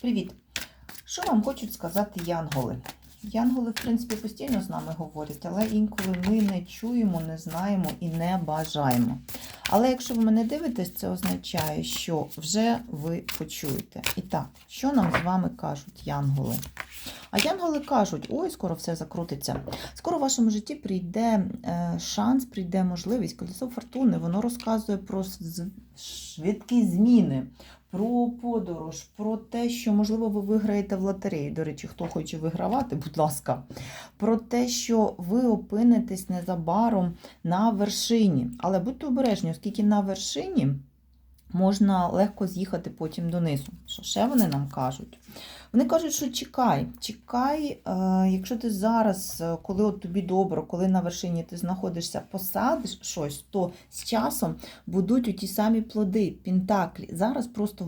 Привіт! Що вам хочуть сказати янголи? Янголи, в принципі, постійно з нами говорять, але інколи ми не чуємо, не знаємо і не бажаємо. Але якщо ви мене дивитесь, це означає, що вже ви почуєте. І так, що нам з вами кажуть янголи? А янголи кажуть, ой, скоро все закрутиться. Скоро в вашому житті прийде е, шанс, прийде можливість. Колесо фортуни, воно розказує про швидкі зміни, про подорож, про те, що, можливо, ви виграєте в лотереї. До речі, хто хоче вигравати, будь ласка, про те, що ви опинитесь незабаром на вершині. Але будьте обережні, оскільки на вершині можна легко з'їхати потім донизу. Що ще вони нам кажуть? Вони кажуть, що чекай, чекай, е, якщо ти зараз, е, коли от тобі добре, коли на вершині ти знаходишся, посадиш щось, то з часом будуть у ті самі плоди, пінтаклі. Зараз просто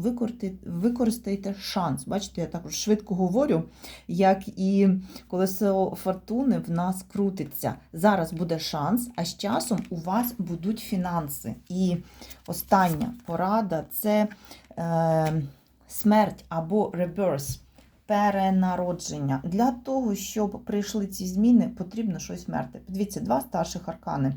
використайте, шанс. Бачите, я також швидко говорю, як і колесо фортуни в нас крутиться. Зараз буде шанс, а з часом у вас будуть фінанси. І остання порада це е, смерть або реберс. Перенародження. Для того, щоб прийшли ці зміни, потрібно щось мерти. Подивіться, два старших аркани.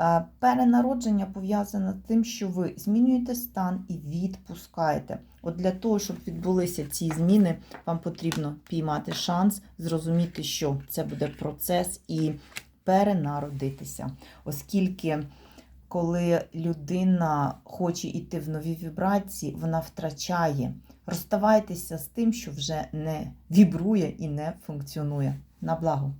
Е, Перенародження пов'язане з тим, що ви змінюєте стан і відпускаєте. От для того, щоб відбулися ці зміни, вам потрібно піймати шанс, зрозуміти, що це буде процес і перенародитися. Оскільки, коли людина хоче йти в нові вібрації, вона втрачає. Розставайтеся з тим, що вже не вібрує і не функціонує. На благо.